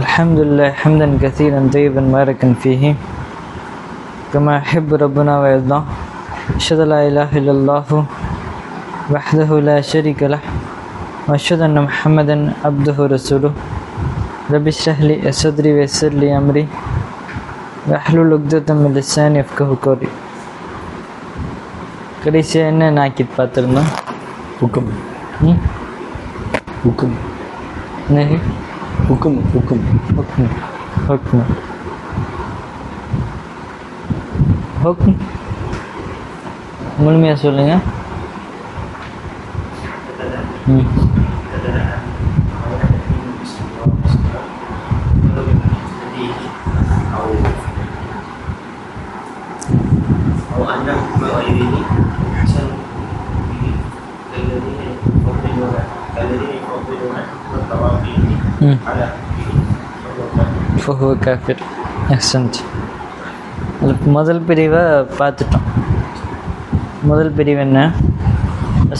الحمد لله حمدا كثيرا طيبا مباركا فيه. كما يحب ربنا ويرضى. أشهد لا إله إلا الله وحده لا شريك له. وأشهد أن محمدا عبده ورسوله. رب اشرح لي صدري ويسر لي أمري. واحلل عقدة من لساني يفقه قولي. கடைசியாக என்ன நாக்கிட்டு பார்த்துருந்தோம் உக்கம் உக்கம் नहीं ஹுக்கும் ஹுக்கும் ஹுக்கும் ஹுக்கும் ஹுக்கும் முழுமையாக சொல்லுங்கள் ம். ஃபஹோ காஃபிர் எக்ஸன்ட் அதில் முதல் பிரிவை பார்த்துட்டோம். முதல் பிரிவு என்ன?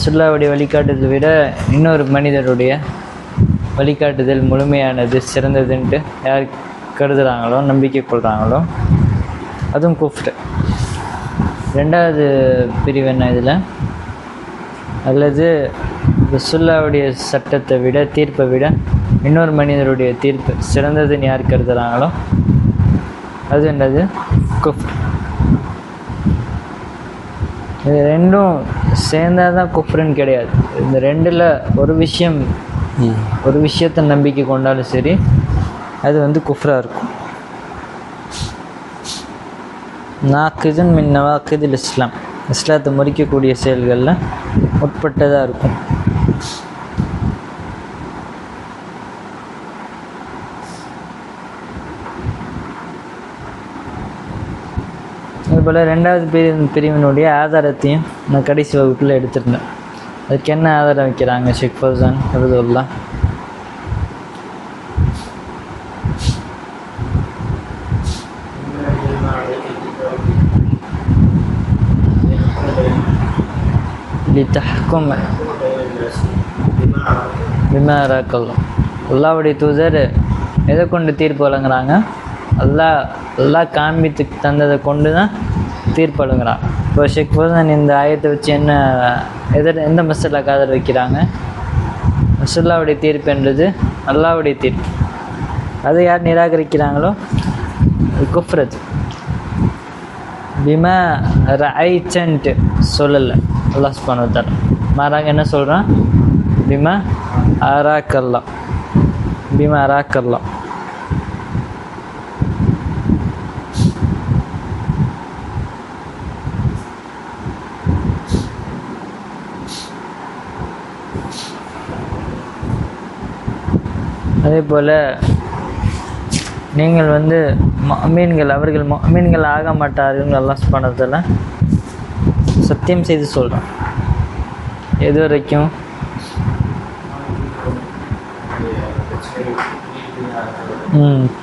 சுல்லாவுடைய வழிகாட்டுதல் விட இன்னொரு மனிதருடைய வழிகாட்டுதல் முழுமையானது சிறந்ததுன்ட்டு யார் கருதுகிறாங்களோ நம்பிக்கை கொள்கிறாங்களோ அதுவும் கூப்பிட்டு. ரெண்டாவது பிரிவு என்ன இதில்? அல்லது சுல்லாவுடைய சட்டத்தை விட தீர்ப்பை விட இன்னொரு மனிதருடைய தீர்ப்பு. சிறந்ததுன்னு யார் கருதுகிறாங்களோ அது என்னது? குஃப். இது ரெண்டும் சேர்ந்தாதான் தான் குஃப்ருன்னு கிடையாது. இந்த ரெண்டில் ஒரு விஷயம் ஒரு விஷயத்தை நம்பிக்கை கொண்டாலும் சரி அது வந்து குஃப்ராக இருக்கும். நாக்குதன் மின் நவாக்குதில் இஸ்லாம். இஸ்லாத்தை முறிக்கக்கூடிய செயல்களில் உட்பட்டதாக இருக்கும். அதுபோல் ரெண்டாவது பிரிவு பிரிவினுடைய ஆதாரத்தையும் நான் கடைசி வகுப்பில் எடுத்திருந்தேன். அதுக்கு என்ன ஆதாரம் வைக்கிறாங்க ஷேக் ஃபௌசான் ஹபதுல்லா லித்தஹ்கும் பிமாராக்கல்லும் அல்லாவுடைய தூதர் எதை கொண்டு தீர்ப்பு வழங்குறாங்க? அல்லா அல்லா காண்பித்து தந்ததை கொண்டு தான் தீர்ப்பழுகிறான் இப்போ ஷேக் ஃபௌசான் இந்த ஆயத்தை வச்சு என்ன எதிர் எந்த மசாலாக்கு காதல் வைக்கிறாங்க? மசுல்லாவுடைய தீர்ப்பு என்றது அல்லாவுடைய தீர்ப்பு. அதை யார் நிராகரிக்கிறாங்களோ? குஃப்ரத். பிமா ரைச்சன்ட்டு சொல்லலை. அல்லாஸ் பண்ணுவார் மாறாங்க என்ன சொல்கிறான் பிமா அராக்கல்லாம் பிமா அராக்கல்லாம் அதே போல் நீங்கள் வந்து மீன்கள் அவர்கள் மீன்கள் ஆக மாட்டார்கள் அல்லாஹ் பண்ணதில் சத்தியம் செய்து சொல்கிறேன் எது வரைக்கும்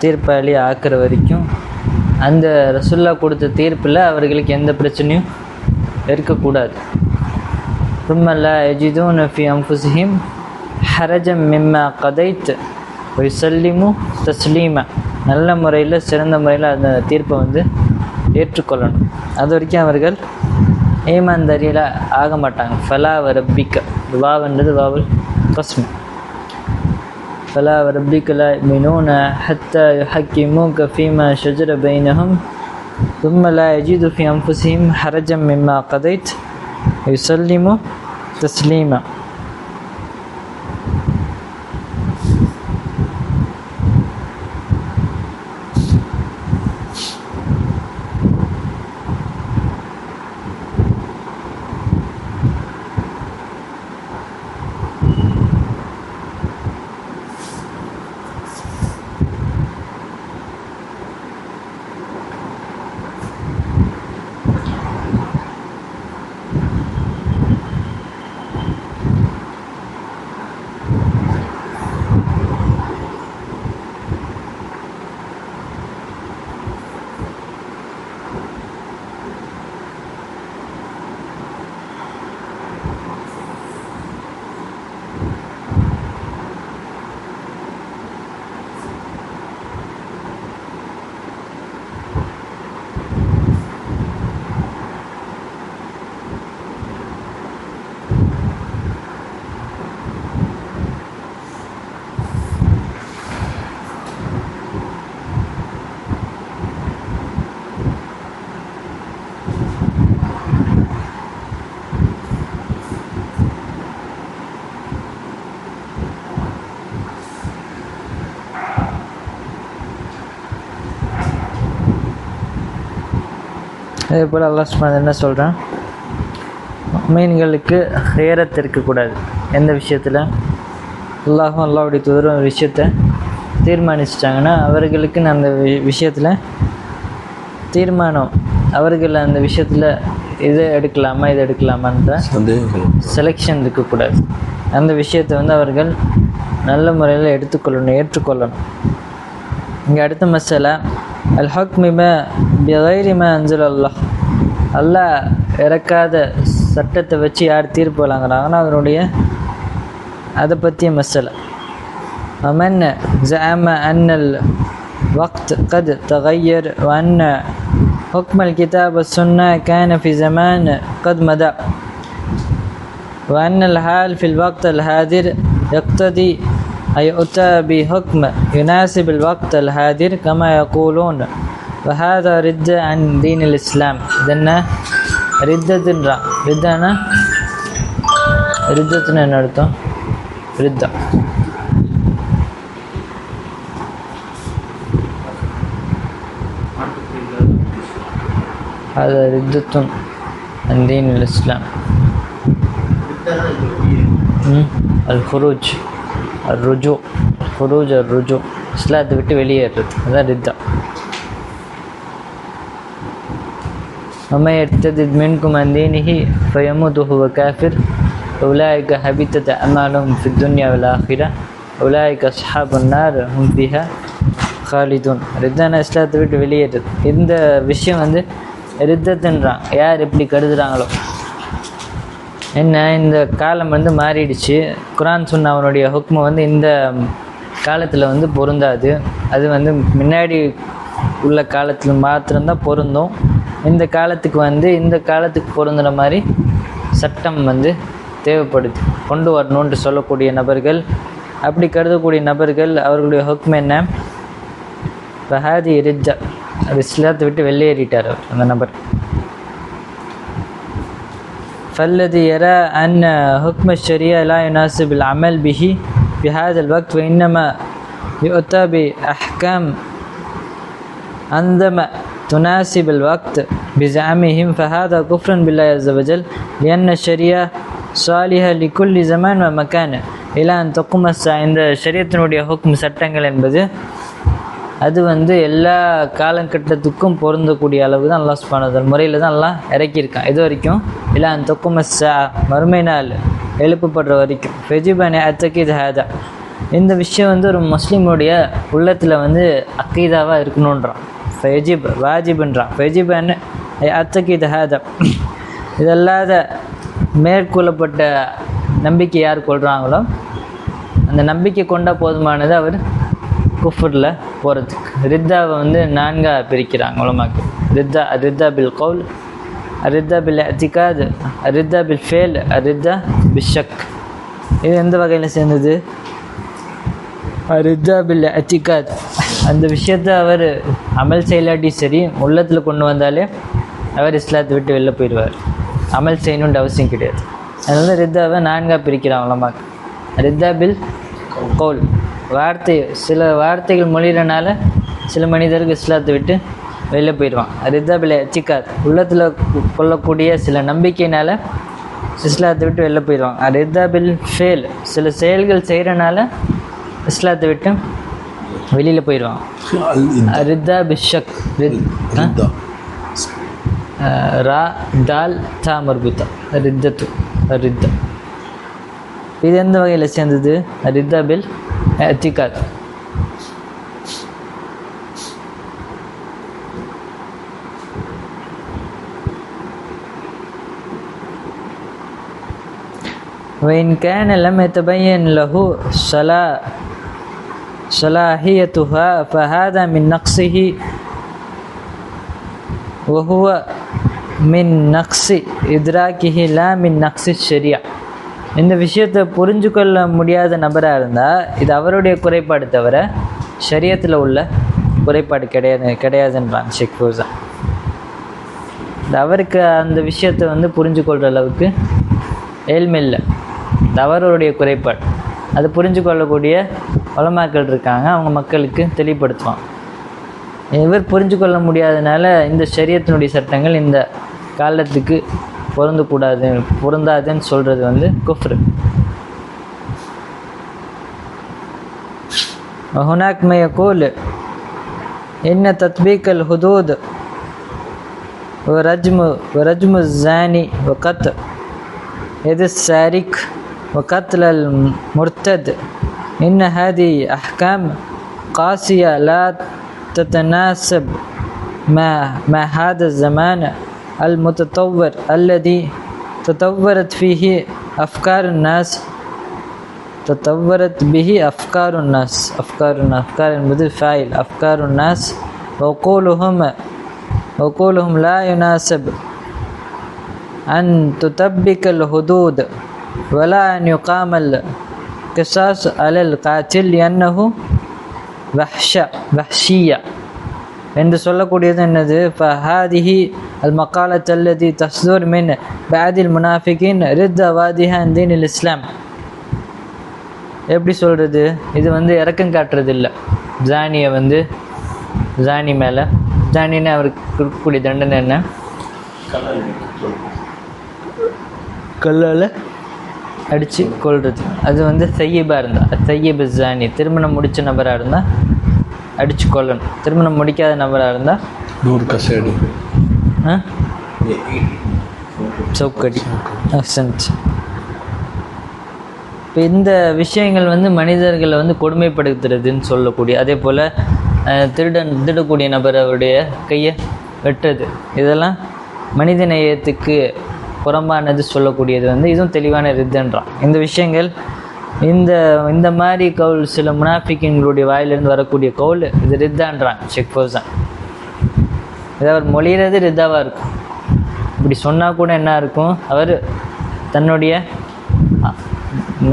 தீர்ப்பாளி ஆக்குற வரைக்கும். அந்த ரசுல்லா கொடுத்த தீர்ப்பில் அவர்களுக்கு எந்த பிரச்சனையும் இருக்கக்கூடாது. தும்மல்ல எஜிதூன் ஃபி அம்புசிஹிம் ஹரஜம் மிம்மா கதைத் ஒய்சல்லிமு தஸ்லீமா நல்ல முறையில் சிறந்த முறையில் அந்த தீர்ப்பை வந்து ஏற்றுக்கொள்ளணும். அது வரைக்கும் அவர்கள் ஏமாந்தரியில் ஆக மாட்டாங்க. ஃபலா வரப்பிக்க. வாவன்றது வாவல் கஸ்மி. ஃபலா வரப்பிக்கல மினூன ஹத்த ஹக்கி மூக்க ஃபீமா ஷஜர பைனஹும். தும்மலா எஜிது ஃபி அம்புசீம் ஹரஜம் மிம்மா கதைத். யுசல்லிமு தஸ்லீமா. அதே போல் அல்லாஹ் என்ன சொல்கிறான் மீன்களுக்கு ஹேரத் இருக்கக்கூடாது. எந்த விஷயத்தில்? அல்லாஹும் அல்லாவுடைய தூதரும் ஒரு விஷயத்தை தீர்மானிச்சிட்டாங்கன்னா அவர்களுக்கு அந்த வி- விஷயத்தில் தீர்மானம். அவர்கள் அந்த விஷயத்தில் இதை எடுக்கலாமா இதை எடுக்கலாமான்ற செலெக்ஷன் இருக்கக்கூடாது. அந்த விஷயத்தை வந்து அவர்கள் நல்ல முறையில் எடுத்துக்கொள்ளணும் ஏற்றுக்கொள்ளணும். இங்கே அடுத்த மசாலா அல் ஹக்மிம பிகைரிம அஞ்சல் அல்லாஹ் அல்லாஹ் இறக்காத சட்டத்தை வச்சு யார் தீர்ப்பு வழங்குறாங்கன்னா அதனுடைய அதை பற்றிய மசாலா ومن زعم أن الوقت قد تغير وأن حكم الكتاب والسنة كان في زمان قد مضى وأن الحال في الوقت الحاضر يقتضي أيؤتى بحكم يناسب الوقت الحاضر كما يقولون. وهذا رد عن دين الإسلام. إذن ردة ردنا ردتنا نرتو. ردة. هذا ردة عن دين الإسلام. الخروج. الرجوع الخروج الرجوع இஸ்லாத்தை விட்டு வெளியேறது அதான் ரித்தா وما يرتد منكم عن دينه فيموت وهو كافر أولئك حبطت أعمالهم في الدنيا والآخرة أولئك أصحاب النار هم فيها خالدون ரித்தான இஸ்லாத்தை விட்டு வெளியேறது இந்த விஷயம் வந்து ரித்தத்துன்றான் யார் எப்படி கருதுறாங்களோ என்ன இந்த காலம் வந்து மாறிடுச்சு. குரான் சொன்ன அவனுடைய ஹுக்மு வந்து இந்த காலத்தில் வந்து பொருந்தாது. அது வந்து முன்னாடி உள்ள காலத்தில் மாத்திரம்தான் பொருந்தும். இந்த காலத்துக்கு வந்து இந்த காலத்துக்கு பொருந்துகிற மாதிரி சட்டம் வந்து தேவைப்படுது. கொண்டு வரணுன்ட்டு சொல்லக்கூடிய நபர்கள் அப்படி கருதக்கூடிய நபர்கள் அவர்களுடைய ஹுக்ம் என்ன? பஹாதி ரிஜா அது இஸ்லாத்தை விட்டு வெளியேறிட்டார் அவர் அந்த நபர். فالذي يرى أن حكم الشريعة لا يناسب العمل به في هذا الوقت وإنما يؤتى بأحكام عندما تناسب الوقت بزعمهم فهذا كفر بالله عز وجل لأن الشريعة صالحة لكل زمان ومكان إلى أن تقوم الساعة இந்த ஷரியத்தினுடைய ஹுக்ம் சட்டங்கள் என்பது அது வந்து எல்லா காலகட்டத்துக்கும் பொருந்தக்கூடிய அளவு தான் அல்லாஹ் சுபானதல் முறையில் தான் எல்லாம் இறக்கியிருக்கான். இது வரைக்கும் இல்லை அந்த தொக்குமஸ்ஸா மறுமை நாள் எழுப்பப்படுற வரைக்கும். ஃபெஜிபனே அத்தகீத் ஹேதா. இந்த விஷயம் வந்து ஒரு முஸ்லீமுடைய உள்ளத்தில் வந்து அக்கீதாவாக இருக்கணுன்றான் ஃபெஜிப் வாஜிப்ன்றான். ஃபெஜிபன் அத்தகீத் ஹேதா. இதல்லாத மேற்கொள்ளப்பட்ட நம்பிக்கை யார் கொள்கிறாங்களோ அந்த நம்பிக்கை கொண்டால் போதுமானது அவர் குஃபுரில் போகிறதுக்கு ரித்தாவை வந்து நான்காக பிரிக்கிறாங்க உலமாக்கு ரித்தா ரித்தா பில் கவுல் ரித்தா பில் அத்திகாத் ரித்தா பில் ஃபேல் ரித்தா பிஷக் இது எந்த வகையில் சேர்ந்தது? ரித்தா பில் அத்திகாத் அந்த விஷயத்தை அவர் அமல் செய்யலாட்டி சரி உள்ளத்தில் கொண்டு வந்தாலே அவர் இஸ்லாத்தை விட்டு வெளில போயிடுவார். அமல் செய்யணுன்ற அவசியம் கிடையாது. அதனால ரித்தாவை நான்காக பிரிக்கிறான் உலமாக்கு ரித்தா பில் கவுல். வார்த்தை சில வார்த்தைகள் மொழிகிறனால சில மனிதர்கள் இஸ்லாத்தை விட்டு வெளில போயிடுவான். ரித்தா சிக்கார் உள்ளத்தில் கொள்ளக்கூடிய சில நம்பிக்கையினால் இஸ்லாத்தை விட்டு வெளில போயிடுவான். ரிதாபில் ஃபேல். சில செயல்கள் செய்கிறனால இஸ்லாத்தை விட்டு வெளியில் போயிடுவான். ரித்தா பிஷக் ரித் ரா தால் தா மர்புத்தா. ரித்தத்து ரித்தா. இது எந்த வகையில் சேர்ந்தது? ரித்தா பில் اعتقاد. وإن كان لم يتبين له صلاة صلاحيتها فهذا من نقصه وهو من نقص إدراكه لا من نقص الشريعة. இந்த விஷயத்தை புரிஞ்சு கொள்ள முடியாத நபராக இருந்தால் இது அவருடைய குறைபாடு தவிர சரியத்தில் உள்ள குறைபாடு கிடையாது கிடையாதுன்றான் ஷேக் ஃபூசா. அவருக்கு அந்த விஷயத்தை வந்து புரிஞ்சு கொள்கிற அளவுக்கு ஏழ்மை இல்லை. இது அவருடைய குறைபாடு. அது புரிஞ்சு கொள்ளக்கூடிய வளமாக்கள் இருக்காங்க அவங்க மக்களுக்கு தெளிவுபடுத்துவான் இவர் புரிஞ்சு கொள்ள முடியாதனால இந்த சரியத்தினுடைய சட்டங்கள் இந்த காலத்துக்கு பொருந்தக்கூடாது பொருந்தாதுன்னு சொல்கிறது வந்து குஃப்ரு وهناك ما يقول إن تطبيق الحدود ورجم ورجم الزاني وقتل يد السارق وقتل المرتد إن هذه أحكام قاسية لا تتناسب مع مع هذا الزمان المتطور الذي تطورت فيه أفكار الناس تطورت به أفكار الناس أفكار الناس أفكار المدير فاعل أفكار الناس. وقولهم وقولهم لا يناسب أن تطبق الحدود ولا أن يقام القصاص على القاتل لأنه وحش وحشية. என்று சொல்லக்கூடியது என்னது? ஃபஹாதிஹி அல் மக்காலத் அல்லதி தஸ்தூர் மின் பாதில் முனாஃபிகின் ரித் அவாதிஹா தீன் இஸ்லாம். எப்படி சொல்கிறது இது வந்து இறக்கம் காட்டுறது இல்லை ஜானியை வந்து ஜானி மேலே. ஜானின்னு அவருக்கு கொடுக்கக்கூடிய தண்டனை என்ன? கல்லால்? அடித்து கொள்வது அது வந்து செய்யபாக இருந்தால் செய்யபு ஜானி. திருமணம் முடித்த நபராக இருந்தால் அடித்து கொல்லணும் திருமணம் முடிக்காத நபராக இருந்தால் நூறு கசைடு. சவுக்கடி. இப்போ இந்த விஷயங்கள் வந்து மனிதர்களை வந்து கொடுமைப்படுத்துறதுன்னு சொல்லக்கூடிய அதே போல் திருடன் திருடக்கூடிய நபர் அவருடைய கையை வெட்டுறது. இதெல்லாம் மனித நேயத்துக்கு புறம்பானது சொல்லக்கூடியது வந்து இதுவும் தெளிவான ரித்தன்றான் இந்த விஷயங்கள் இந்த இந்த மாதிரி கவுல் சில முனாஃபிக்கிங்களுடைய வாயிலிருந்து வரக்கூடிய கவுல் இது ரித்தான்றான் ஷேக் ஃபோசான். இதை அவர் மொழிகிறது ரித்தாவாக இருக்கும். இப்படி சொன்னால் கூட என்ன இருக்கும்? அவர் தன்னுடைய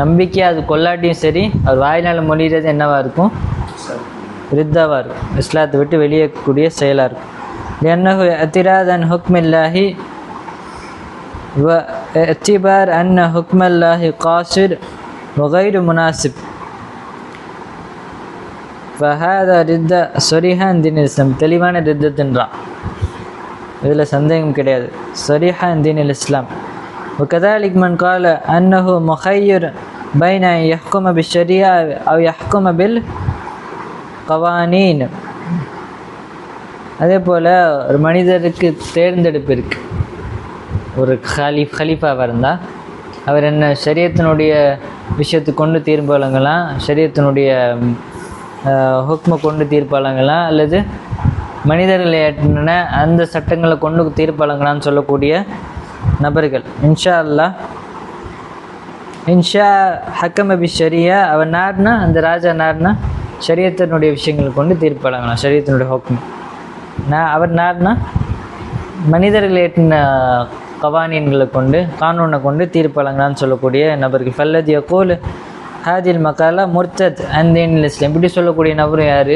நம்பிக்கை அது கொள்ளாட்டியும் சரி அவர் வாயினால் மொழிகிறது என்னவாக இருக்கும்? ரித்தாவாக இருக்கும். இஸ்லாத்தை விட்டு வெளியேக்கூடிய செயலாக இருக்கும். என்ன அத்திராதன் ஹுக்மில்லாஹி வ எத்திபார் அன்ன ஹுக்மல்லாஹி காசிர் وغير مناسب فهذا ردة صريحا دين الإسلام தெளிவான ரித்தத்தின்றான் இதில் சந்தேகம் கிடையாது صريحا دين الإسلام وكذلك من قال أنه مخير بين أن يحكم بالشريعة أو يحكم بالقوانين அதே போல் ஒரு மனிதருக்கு தேர்ந்தெடுப்பு இருக்குது ஒரு ஹலீஃப் ஹலீஃபாவாக இருந்தால் அவர் என்ன ஷரியத்தினுடைய விஷயத்தை கொண்டு தீர்ப்பு வழங்கலாம் ஷரியத்தினுடைய ஹுக்மை கொண்டு தீர்ப்பு வழங்கலாம் அல்லது மனிதர்கள் ஏற்றின அந்த சட்டங்களை கொண்டு தீர்ப்பு வழங்கலாம்னு சொல்லக்கூடிய நபர்கள். இன்ஷா அல்லாஹ். இன்ஷா ஹக்கம் அபி ஷரியா அவர் நார்னா அந்த ராஜா நார்னா ஷரியத்தினுடைய விஷயங்களை கொண்டு தீர்ப்பு வழங்கலாம் ஷரியத்தினுடைய ஹுக்மை. நான் அவர் நார்னா மனிதர்கள் ஏற்றின கவானியன்களை கொண்டு கானூனை கொண்டு தீர்ப்பு வழங்கலாம்னு சொல்லக்கூடிய நபர்கள். ஃபல்லத் கோல் ஹாதில் மக்காலா முர்த்தத் அந்தேன் இஸ்லாம். இப்படி சொல்லக்கூடிய நபரும் யார்?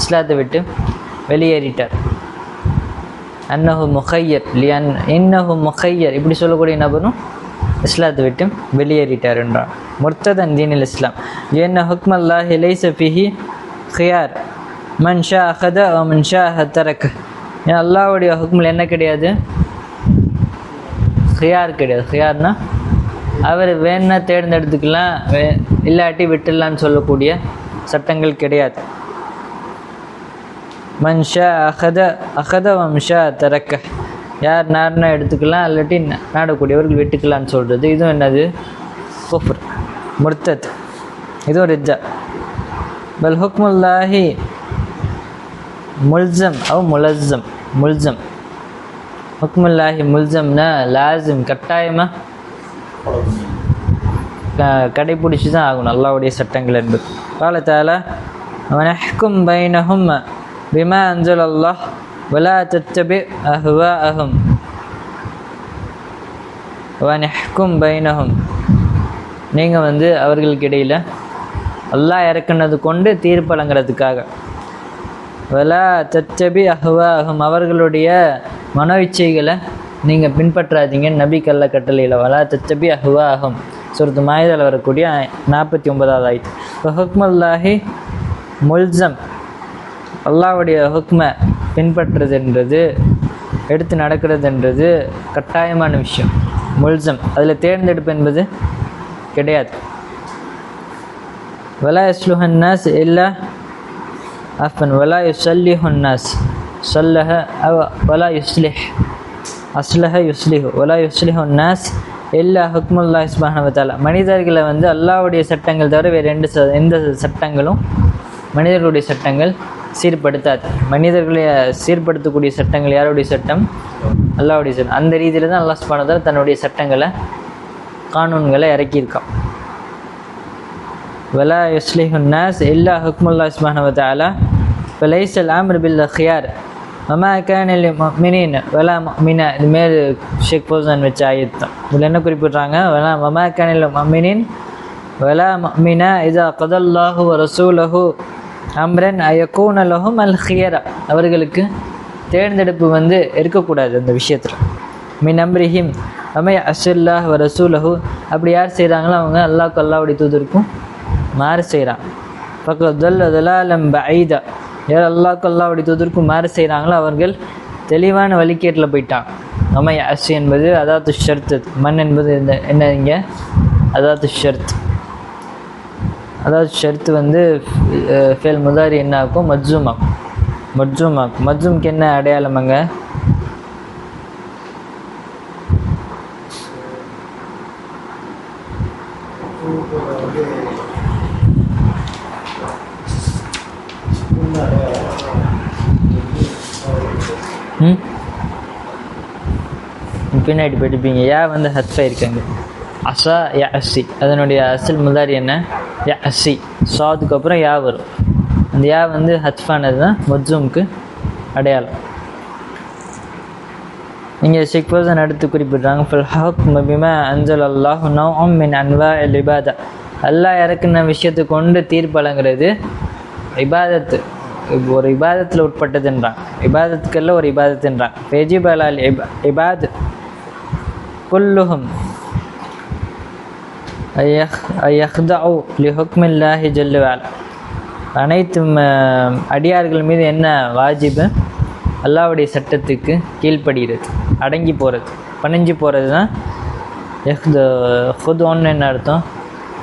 இஸ்லாத்தை விட்டு வெளியேறிட்டார். அன்னஹு முஹையர் லியன் இன்னஹு முஹையர். இப்படி சொல்லக்கூடிய நபரும் இஸ்லாத்தை விட்டு வெளியேறிட்டார் என்றார் முர்த்தத் அந்தீனில் இஸ்லாம். என்ன ஹுக்ம அல்லாஹ் லைச ஹியார். மன்ஷா அஹத மன்ஷா ஹத்தரக் அல்லாவுடைய ஹுக்மில் என்ன கிடையாது? ஹியார் கிடையாது. ஹியார்னா அவர் வேணா தேர்ந்தெடுத்துக்கலாம் வே இல்லாட்டி விட்டுடலான்னு சொல்லக்கூடிய சட்டங்கள் கிடையாது. மன்ஷா அகத அகத வம்ஷா தரக்க. யார் நார்னா எடுத்துக்கலாம் இல்லாட்டி நாடக்கூடியவர்கள் விட்டுக்கலான்னு சொல்கிறது இதுவும் என்னது? குஃப்ர் முர்த்தத். இதுவும் ரிஜா பல் ஹுக்முல்லாஹி முல்சம் அவ் முலzzம் முல்சம் ஹுக்முல்லாஹி முல்சம்னா லாசிம் கட்டாயமாக கடைபிடிச்சி தான் ஆகும் நல்லாவுடைய சட்டங்கள் என்பது. காலத்தால் வனஹ்கும் பைனஹும் பிமா அஞ்சல் அல்லாஹ் வலா தத்தபி அஹ்வா அஹும் வனஹ்கும் பைனஹும். நீங்கள் வந்து அவர்களுக்கு இடையில் அல்லாஹ் இறக்குனது கொண்டு தீர்ப்பழங்கிறதுக்காக வலா தச்சபி அஹ்வாகும் அவர்களுடைய மனோச்சைகளை நீங்கள் பின்பற்றாதீங்கன்னு நபி கல்ல கட்டளையில் வலா தச்சபி அஹுவா அகம் சுரத்து மாயதில் வரக்கூடிய நாற்பத்தி ஒன்பதாவது ஆயிட்டு ஹுக்மல்லாஹி முல்சம். அல்லாவுடைய ஹுக்மை பின்பற்றுறதுன்றது எடுத்து நடக்கிறதுன்றது கட்டாயமான விஷயம். முல்சம். அதில் தேர்ந்தெடுப்பு என்பது கிடையாது. வலா இஸ்லுஹன்னாஸ் இல்லா அஃபன். வலா யுசல்லிஹன்னாஸ் يصلح الناس صلح أو ولا يصلح أصلح يصلح ولا يصلح الناس إلا حكم الله سبحانه وتعالى மனிதர்களை வந்து அல்லாஹ்வுடைய சட்டங்கள் தவிர வேறு எந்த ச- எந்த சட்டங்களும் மனிதர்களுடைய சட்டங்கள் சீர்படுத்தாது மனிதர்களை சீர்படுத்தக்கூடிய சட்டங்கள் யாருடைய சட்டம் அல்லாஹ்வுடைய சட்டம் அந்த ரீதியில் தான் அல்லாஹ் சுப்ஹானஹு வ தஆலா தன்னுடைய சட்டங்களை கானூன்களை இறக்கியிருக்கான் ولا يصلح الناس إلا حكم الله سبحانه وتعالى فليس الأمر அம்மா கேனில் மினின் வெலா மின இதுமாரி ஷேக் போசன் வச்ச ஆயத்து இதில் என்ன குறிப்பிட்றாங்க வெலா மமா கேனில் மினின் வெலா மினா இதா கதல்லாஹு ரசூலஹு அம்ரன் அயக்கூன லஹும் அல் ஹியரா அவர்களுக்கு தேர்ந்தெடுப்பு வந்து இருக்கக்கூடாது அந்த விஷயத்தில் மின் அம்ரிஹிம் அமை அசுல்லாஹ் ரசூலஹு அப்படி யார் செய்கிறாங்களோ அவங்க அல்லாஹ் அல்லாவுடைய தூதருக்கும் மாறு செய்கிறான் பக்கம் தொல்ல தொலாலம் பைதா யார் அல்லாஹ் அல்லாவுடைய தூதருக்கும் மாறு செய்கிறாங்களோ அவர்கள் தெளிவான வழிகேட்டில் போயிட்டாங்க அமை அசு என்பது அதாத்து ஷர்த்து. மண் என்பது இந்த என்ன இங்கே? அதாத்து ஷர்த் அதாவது ஷர்த்து வந்து ஃபேல் முதாரி என்ன ஆகும் மஜ்ஜூம் ஆகும் மஜ்ஜூம் ஆகும் மஜ்ஜூம்க்கு என்ன அடையாளம் அங்கே? ம்? பின்னாடி படிப்பீங்க யா வந்து ஹத்ஃபை இருக்காங்க அசா யா அஸ்ஸி அதனுடைய அசல் முதாரி என்ன? யா அஸ்ஸி சாதுக்கு அப்புறம் யா வரும். அந்த யா வந்து ஹத்ஃபானது தான் மொஜ்ஜூமுக்கு அடையாளம். இங்கே ஷேக் ஃபர்சன் அடுத்து குறிப்பிட்றாங்க ஃபுல் ஹக் மபிமா அஞ்சல் அல்லாஹ் நவம் மின் அன்வா லிபாதா அல்லாஹ் இறக்குன விஷயத்தை கொண்டு தீர்ப்பழங்கிறது இபாதத்து. ஒரு இபாதத்தில் உட்பட்டதுன்றான். இபாதத்துக்கெல்லாம் ஒரு இபாதத்துன்றான். ஃபெஜிப் அலால் இபாத் குல்லுஹும். ஐயஹ்தஉ லிஹுக்மில்லாஹி ஜல்ல வஅலா அனைத்து அடியார்கள் மீது என்ன வாஜிபு? அல்லாவுடைய சட்டத்துக்கு கீழ்ப்படுகிறது அடங்கி போகிறது பணிஞ்சு போகிறது தான் எஹ்து ஹுதுன்னு என்ன அர்த்தம்?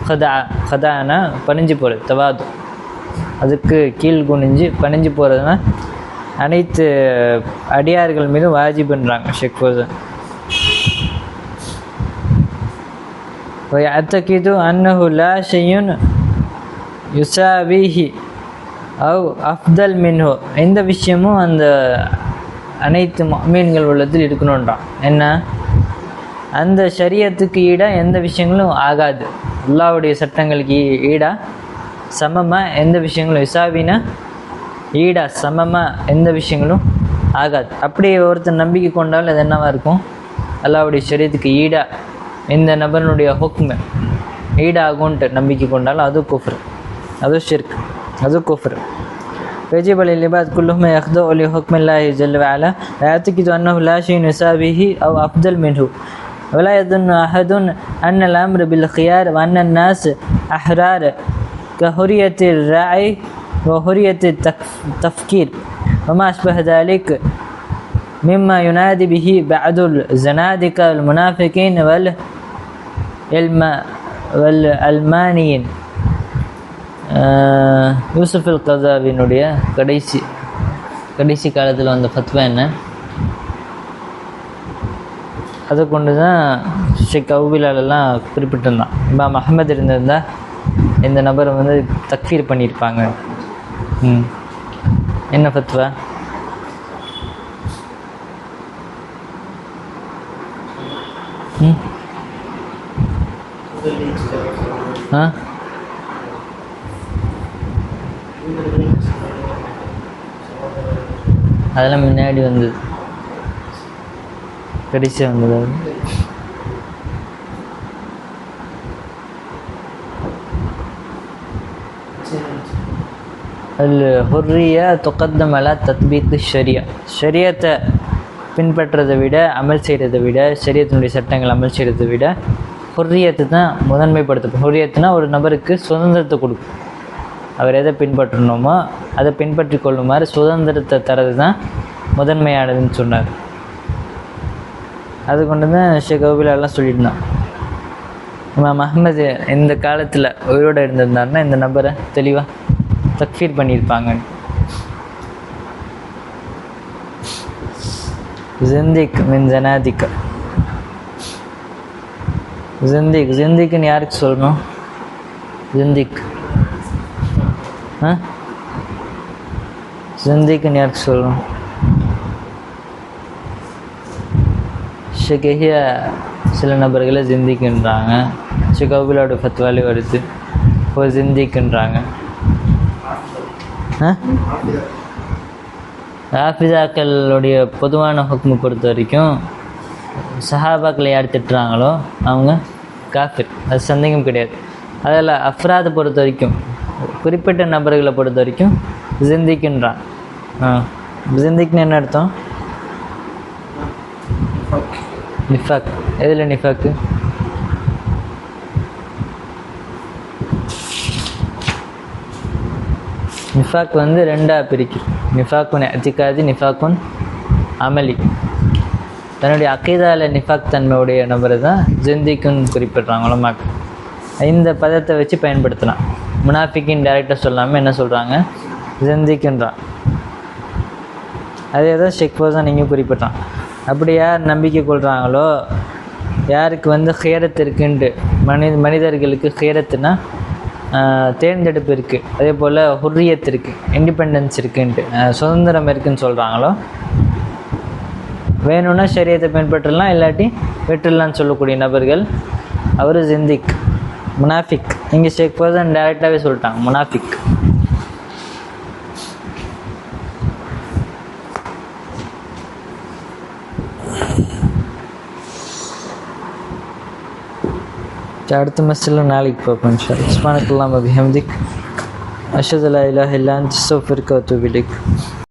ஹதா ஹதானா பணிஞ்சு போகிறது தவாது. அதுக்கு கீழ் குனிஞ்சு பணிஞ்சு போகிறதுனா அனைத்து அடியார்கள் மீதும் வாஜிபுன்றாங்க ஷேக் ஃபோசன் ويعتقد أنه لا شيء يساويه أو أفضل منه எந்த விஷயமும் அந்த அனைத்து மீன்கள் உள்ளத்தில் இருக்கணுன்றான் என்ன அந்த ஷரியத்துக்கு ஈடாக எந்த விஷயங்களும் ஆகாது அல்லாவுடைய சட்டங்களுக்கு ஈ- ஈடா சமமாக எந்த விஷயங்களும் இசாவினா ஈடா சமமாக எந்த விஷயங்களும் ஆகாது அப்படி ஒருத்தர் நம்பிக்கை கொண்டால் அது என்னவா இருக்கும் அல்லாவுடைய ஷரியத்துக்கு ஈடா இந்த நபருடைய ஹுக்மு ஈடாகும்ன்ட்டு நம்பிக்கை கொண்டாலும் அது குஃப்ரு அது ஷிர்க் அது குஃப்ரு يجب للعباد كلهم يخضعوا لحكم الله جل وعلا ويعتقد أنه لا شيء يساويه أو أفضل منه ولا يظن أحد أن الأمر بالخيار وأن الناس أحرار كحرية الرعي وحرية التفكير وما أشبه ذلك مما ينادي به بعض الزنادقة المنافقين والعلم والألمانيين ஆஹ் யூசுஃப் அல் கசாவினுடைய கடைசி கடைசி காலத்தில் வந்த ஃபத்வா என்ன அதை கொண்டு தான் ஷேக் அவுபிலாலெல்லாம் குறிப்பிட்டிருந்தான் இமாம் அஹமது இருந்திருந்தா இந்த நபரை வந்து தக்ஃபீர் பண்ணியிருப்பாங்க. ம். என்ன ஃபத்வா? ம். ஆ? அதெல்லாம் முன்னாடி வந்தது. கடைசியாக வந்தது ஹுர்ரியா துக்கத்தம் அலா தத்பீத்து ஷரியா ஷரியத்தை பின்பற்றதை விட அமல் செய்கிறதை விட சரியத்தினுடைய சட்டங்கள் அமல் செய்கிறதை விட ஹுர்ரியத்தை தான் முதன்மைப்படுத்தும். ஹுரியத்துனா ஒரு நபருக்கு சுதந்திரத்தை கொடுக்கும். அவர் எதை பின்பற்றணுமோ அதை பின்பற்றி கொள்ளுமாறு சுதந்திரத்தை தரது தான் முதன்மையானதுன்னு சொன்னார். அது கொண்டு தான் ஷேக் கபிலாலாம் சொல்லியிருந்தான். இமாம் அஹ்மது இந்த காலத்தில் உயிரோடு இருந்திருந்தாருன்னா இந்த நபரை தெளிவாக தக்ஃபீர் பண்ணியிருப்பாங்க ஜிந்திக் மின் ஜனாதிக். ஜிந்திக் ஜிந்திக்னு யாருக்கு சொல்லணும்? ஜிந்திக். ஆ? ஜிந்திக்னு யாருக்கு சொல்லணும்? ஷிகஹிய சில நபர்களை ஜிந்திக்குன்றாங்க. ஷெகபிலோட ஃபத்வாலி வருது இப்போ ஜிந்திக்குன்றாங்க. ஆ? பொதுவான ஹுக்மு பொறுத்த வரைக்கும் சஹாபாக்களை யார் திட்டுறாங்களோ அவங்க காஃபிர். அது சந்தேகம் கிடையாது. அதில் அஃப்ராதை பொறுத்த வரைக்கும் குறிப்பிட்ட நபர்களை பொறுத்த வரைக்கும் ஜிந்திக்குன்றான். ஜிந்திக்னு என்ன அர்த்தம்? நிஃபாக். எதில் நிஃபாக்கு? நிஃபாக் வந்து ரெண்டாக பிரிக்கும் நிஃபாக்குன் அத்திகாதி நிஃபாக்குன் அமலி. தன்னுடைய அக்கைதால நிஃபாக் தன்மையுடைய நபரை தான் ஜிந்திக்குன்னு குறிப்பிட்றாங்க உலமாக்கு இந்த பதத்தை வச்சு பயன்படுத்தலாம். முனாஃபிக்கின் டேரக்டாக சொல்லாமல் என்ன சொல்கிறாங்க ஜிந்திக்குன்றான். அதே தான் ஷெக் ஃபோஸான் நீங்கள் குறிப்பிட்டான். அப்படி யார் நம்பிக்கை கொள்கிறாங்களோ யாருக்கு வந்து ஹேரத் இருக்குன்ட்டு மனித மனிதர்களுக்கு ஹேரத்துனா தேர்ந்தெடுப்பு இருக்குது அதே போல் ஹுரியத் இருக்குது இண்டிபெண்டன்ஸ் இருக்குன்ட்டு. சுதந்திரம் இருக்குன்னு சொல்கிறாங்களோ வேணும்னா சரியத்தை பின்பற்றலாம் இல்லாட்டி விட்டுடலாம்னு சொல்லக்கூடிய நபர்கள் அவர் ஜிந்திக் முனாஃபிக். இங்கே ஷேக் போகிறது டேரெக்டாகவே சொல்லிட்டாங்க முனாஃபிக். அடுத்த மெஸ்ஸில் நாளைக்கு பார்ப்போம் இன்ஷா சுபானக்கெல்லாம் அபிஹம்திக் அஷதுல்லா இலாஹ் இல்லா அஸ்தக்ஃபிருக்க வ அத்தூபு